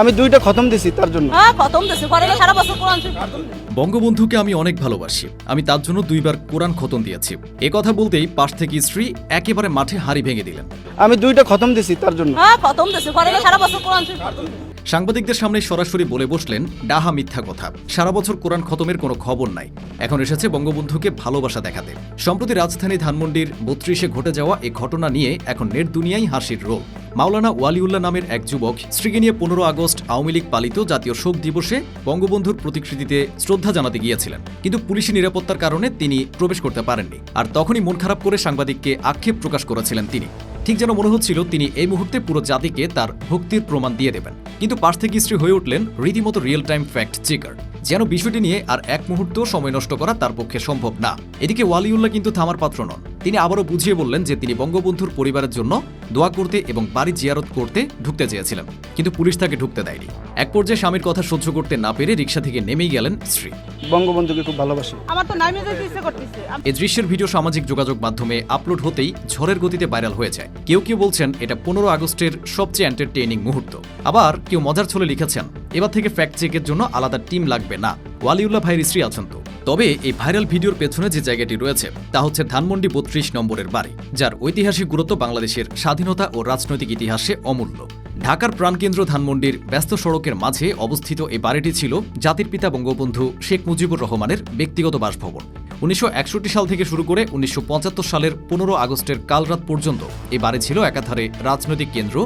আমি দুইটা খতম দিছি তার জন্য। হ্যাঁ খতম দিছে। পরে সারা বছর কোরআন শরীফ খতম বঙ্গবন্ধুকে আমি অনেক ভালোবাসি। আমি তার জন্য দুইবার কোরআন খতম দিয়েছি। এ কথা বলতেই পাশ থেকে স্ত্রী একেবারে মাঠে হাড়ি ভেঙে দিলেন। আমি দুইটা খতম দিছি তার জন্য। হ্যাঁ খতম দিছে। পরে সারা বছর কোরআন শরীফ খতম সাংবাদিকদের সামনে সরাসরি বলে বসলেন ডাহা মিথ্যা কথা। সারা বছর কোরআন খতমের কোনো খবর নাই। এখন এসেছে বঙ্গবন্ধুকে ভালোবাসা দেখাতে। সম্প্রতি রাজধানী ধানমন্ডির বত্রিশে ঘটে যাওয়া এ ঘটনা নিয়ে এখন নেট দুনিয়ায় হাসির রোল। মাওলানা ওয়ালিউল্লাহ নামের এক যুবক স্ত্রীকে নিয়ে পনেরো আগস্ট আওয়ামী লীগ পালিত জাতীয় শোক দিবসে বঙ্গবন্ধুর প্রতিকৃতিতে শ্রদ্ধা জানাতে গিয়েছিলেন। কিন্তু পুলিশি নিরাপত্তার কারণে তিনি প্রবেশ করতে পারেননি। আর তখনই মন খারাপ করে সাংবাদিককে আক্ষেপ প্রকাশ করেছিলেন তিনি। ঠিক যেন মনে হচ্ছিল তিনি এই মুহূর্তে পুরো জাতিকে তার ভক্তির প্রমাণ দিয়ে দেবেন। কিন্তু পাশ থেকে স্ত্রী হয়ে উঠলেন রীতিমতো রিয়েল টাইম ফ্যাক্ট চেকার, যেন বিষয়টি নিয়ে আর এক মুহূর্ত সময় নষ্ট করা তার পক্ষে সম্ভব না। এদিকে ওয়ালিউল্লাহ কিন্তু থামার পাত্র নন। তিনি আবারও বুঝিয়ে বললেন যে তিনি বঙ্গবন্ধুর পরিবারের জন্য দোয়া করতে এবং বাড়ি জিয়ারত করতে ঢুকতে চেয়েছিলেন কিন্তু পুলিশ তাকে ঢুকতে দেয়নি। এক পর্যায়ে স্বামীর কথা সহ্য করতে না পেরে রিক্সা থেকে নেমেই গেলেন স্ত্রী। বঙ্গবন্ধুকে খুব ভালোবাসি। আমার তো নামে যেতে ইচ্ছে করতেছে। এই দৃশ্যের ভিডিও সামাজিক যোগাযোগ মাধ্যমে আপলোড হতেই ঝড়ের গতিতে ভাইরাল হয়ে যায়। কেউ কেউ বলছেন এটা পনেরো আগস্টের সবচেয়ে এন্টারটেইনিং মুহূর্ত। আবার কেউ মজার ছলে লিখেছেন এবার থেকে ফ্যাক্ট চেকের জন্য আলাদা টিম লাগবে না। ওয়ালিউল্লাহ ভাইয়ের স্ত্রী আছেন তো। তবে এই ভাইরাল ভিডিওর পেছনে যে জায়গাটি রয়েছে, তা হচ্ছে ধানমন্ডি বত্রিশ নম্বরের বাড়ি, যার ঐতিহাসিক গুরুত্ব বাংলাদেশের স্বাধীনতা ও রাজনৈতিক ইতিহাসে অমূল্য। ঢাকার প্রাণকেন্দ্র ধানমন্ডির ব্যস্ত সড়কের মাঝে অবস্থিত এই বাড়িটি ছিল জাতির পিতা বঙ্গবন্ধু শেখ মুজিবুর রহমানের ব্যক্তিগত বাসভবন। উনিশশো একষট্টি সাল থেকে শুরু করে উনিশশো পঁচাত্তর সালের পনেরো আগস্টের কালরাত পর্যন্ত এ বাড়ি ছিল একাধারে রাজনৈতিক কেন্দ্র,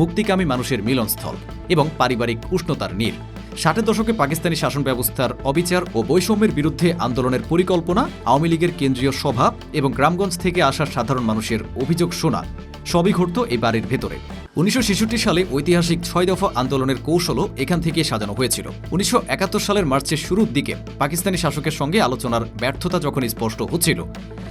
মুক্তিকামী মানুষের মিলনস্থল এবং পারিবারিক উষ্ণতার নীর ষাটের দশকে পাকিস্তানি শাসন ব্যবস্থার অবিচার ও বৈষম্যের বিরুদ্ধে আন্দোলনের পরিকল্পনা আওয়ামী লীগের কেন্দ্রীয় সভা এবং গ্রামগঞ্জ থেকে আসা সাধারণ মানুষের অভিযোগ শোনা, সবই ঘটত এই বাড়ির ভেতরে। উনিশশো ছেষট্টি সালে ঐতিহাসিক ছয় দফা আন্দোলনের কৌশলও এখান থেকে সাজানো হয়েছিল। উনিশশো একাত্তর সালের মার্চের শুরুর দিকে পাকিস্তানি শাসকের সঙ্গে আলোচনার ব্যর্থতা যখন স্পষ্ট হচ্ছিল,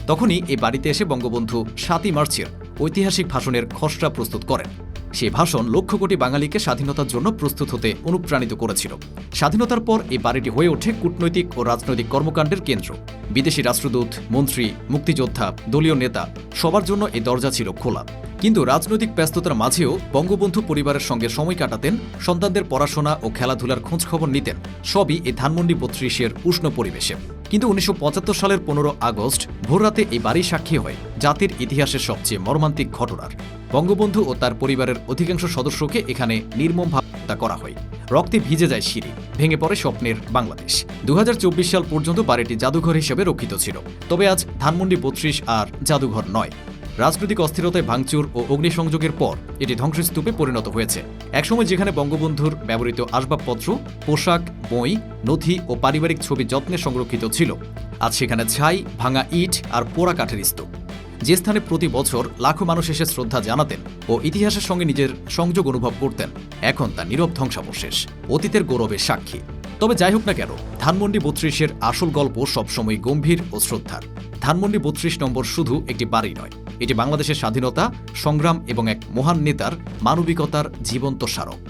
তখনই এই বাড়িতে এসে বঙ্গবন্ধু সাতই মার্চের ঐতিহাসিক ভাষণের খসড়া প্রস্তুত করেন। সেই ভাষণ লক্ষ কোটি বাঙালিকে স্বাধীনতার জন্য প্রস্তুত হতে অনুপ্রাণিত করেছিল। স্বাধীনতার পর এই বাড়িটি হয়ে ওঠে কূটনৈতিক ও রাজনৈতিক কর্মকাণ্ডের কেন্দ্র। বিদেশি রাষ্ট্রদূত, মন্ত্রী, মুক্তিযোদ্ধা, দলীয় নেতা সবার জন্য এই দরজা ছিল খোলা। কিন্তু রাজনৈতিক ব্যস্ততার মাঝেও বঙ্গবন্ধু পরিবারের সঙ্গে সময় কাটাতেন, সন্তানদের পড়াশোনা ও খেলাধুলার খোঁজখবর নিতেন, সবই এই ধানমন্ডি বত্রিশের উষ্ণ পরিবেশে। কিন্তু উনিশশো পঁচাত্তর সালের পনেরো আগস্ট ভোররাতে এই বাড়ি সাক্ষী হয় জাতির ইতিহাসের সবচেয়ে মর্মান্তিক ঘটনার। বঙ্গবন্ধু ও তার পরিবারের অধিকাংশ সদস্যকে এখানে নির্মমভাবে হত্যা করা হয়। রক্তে ভিজে যায় সিঁড়ি, ভেঙে পড়ে স্বপ্নের বাংলাদেশ। দু হাজার চব্বিশ সাল পর্যন্ত বাড়িটি জাদুঘর হিসেবে রক্ষিত ছিল। তবে আজ ধানমন্ডি বত্রিশ আর জাদুঘর নয়। রাজনৈতিক অস্থিরতায় ভাঙচুর ও অগ্নিসংযোগের পর এটি ধ্বংসস্তূপে পরিণত হয়েছে। একসময় যেখানে বঙ্গবন্ধুর ব্যবহৃত আসবাবপত্র, পোশাক, বই, নথি ও পারিবারিক ছবি যত্নে সংরক্ষিত ছিল। আজ সেখানে ছাই, ভাঙা ইট আর পোড়া কাঠের স্তূপ। যে স্থানে প্রতি বছর লাখো মানুষ এসে শ্রদ্ধা জানাতেন ও ইতিহাসের সঙ্গে নিজের সংযোগ অনুভব করতেন, এখন তা নীরব ধ্বংসাবশেষ, অতীতের গৌরবের সাক্ষী। তবে যাই হোক না কেন, ধানমন্ডি বত্রিশের আসল গল্প সবসময় গম্ভীর ও শ্রদ্ধার। ধানমন্ডি বত্রিশ নম্বর শুধু একটি বাড়ি নয়, এটি বাংলাদেশের স্বাধীনতা, সংগ্রাম এবং এক মহান নেতার মানবিকতার জীবন্ত স্মারক।